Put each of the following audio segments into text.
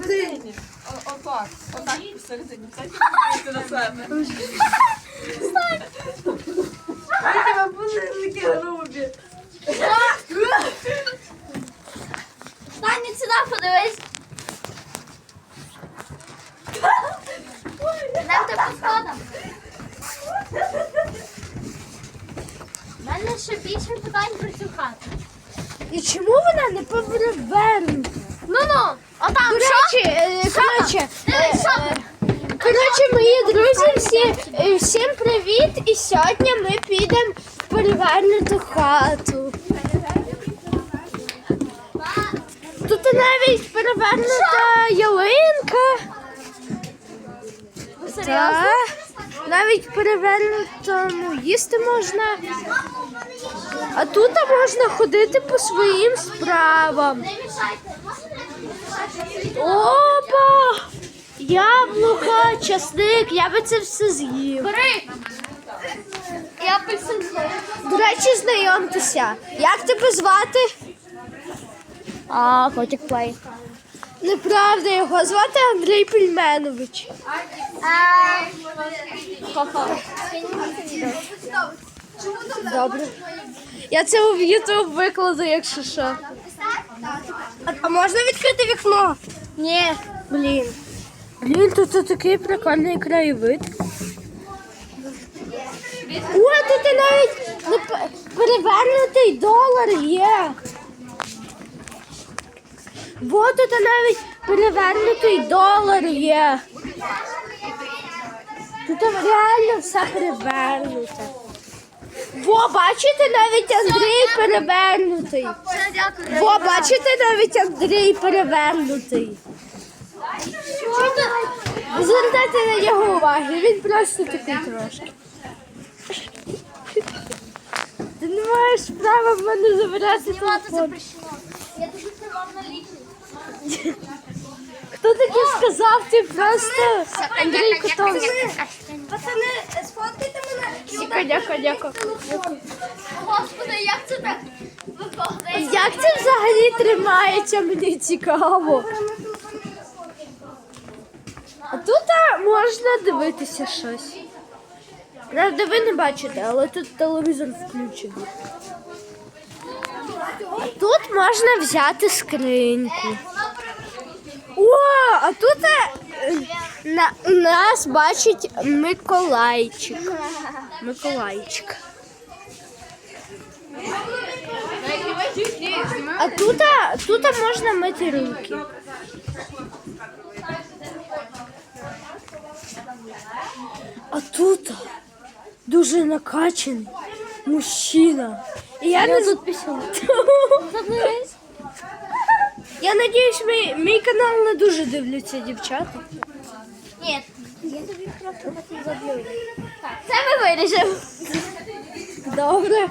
посередині. О- Отак. Отак посередині. Кстати, подивіться на себе. Я тебе були такі грубі. Таня, сюди подивись. Нам тебе сходом. У мене ще більше питань про цю хату. І чому вона не повернута? Ну, отам До що? е, коротше, Дивись, що е, там? коротше, мої друзі, всі, е, всім привіт! І сьогодні ми підемо в перевернуту хату. Тут навіть перевернута ялинка. Так. Навіть перевернутому їсти можна. А тут можна ходити по своїм справам. Опа! Яблука, часник, я би це все з'їв. Бери. І апельсин. До речі, знайомтеся. Як тебе звати? А, котик плей. Неправда, його звати Андрій Пельменович. Ха-ха. Добре. Я це в Ютуб викладу, якщо що. А, можна відкрити вікно? Ні. Блін. Блін, тут такий прикольний краєвид. О, тут навіть перевернутий долар є. Во, тут навіть перевернутий долар є. Тут реально все перевернуте. Во, бачите, навіть Андрій перевернутий. Во, бачите, навіть Андрій перевернутий. Звертайте на нього уваги, він просто такий трошки. Ти не маєш права в мене забирати телефон. Я тобі сказав на лічність. Хто таке сказав? Ти просто Андрій Котовський. Пацани, сфоткайте мене. Дяка, дяка. Господи, як це так? Як це взагалі тримається, мені цікаво. А тут можна дивитися щось. Правда, ви не бачите, але тут телевізор включений. Тут можна взяти скриньку. О, а тут е, на, нас бачить Миколайчик. Миколайчик. А тут, тут можна мити руки. А тут дуже накачаний мужчина. І я, не тут Я надіюсь, мій, мій канал не дуже дивляться дівчата. Ні, я тобі просто хотів заб'ю. Так, це ми виріжемо. Добре.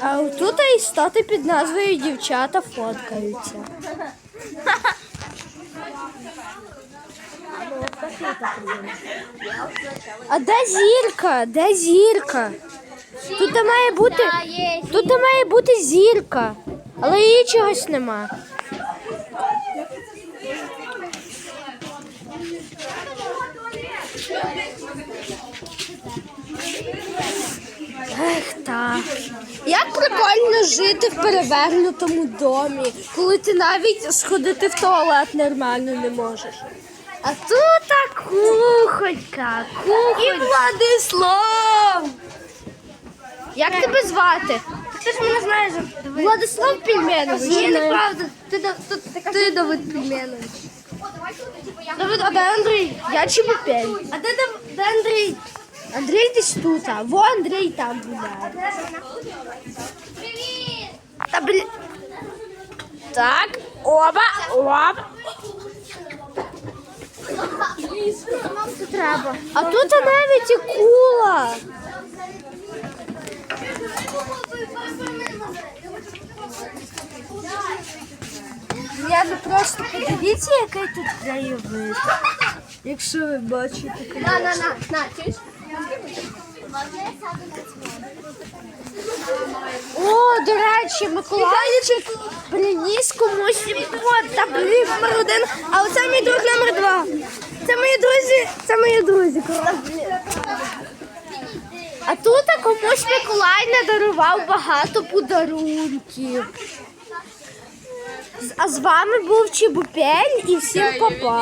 А тут істоти під назвою дівчата фоткаються. А де зірка? Де зірка? Тут має бути. Тут має бути зірка, але її чогось нема. Ех, так. Як прикольно жити в перевернутому домі, коли ти навіть сходити в туалет нормально не можеш. А тут та кухонька, кухонька. І Владислав! Як тебе звати? Ти ж мене знаєш. Владислав Пельменович. Ні, неправда. Ти, да- тут, ти Давид Пельменович. Давид, а де Андрій? Я Чебупель. А де, Дав- де Андрій? Андрій десь тут, а во Андрій там гуляє. Привіт! Та блін. Так, оба, оба. Нам це треба. А тут навіть і кула. Я ну просто подивіться, який тут краєвид. Якщо ви бачите. На, на, на, на, чуєш? О, до речі, Миколайчик приніс комусь от таблі номер один, а оце мій друг номер два. Це мої друзі, це мої друзі. А тут комусь Миколай не дарував багато подарунків. А з вами був Чебупель і всім папа.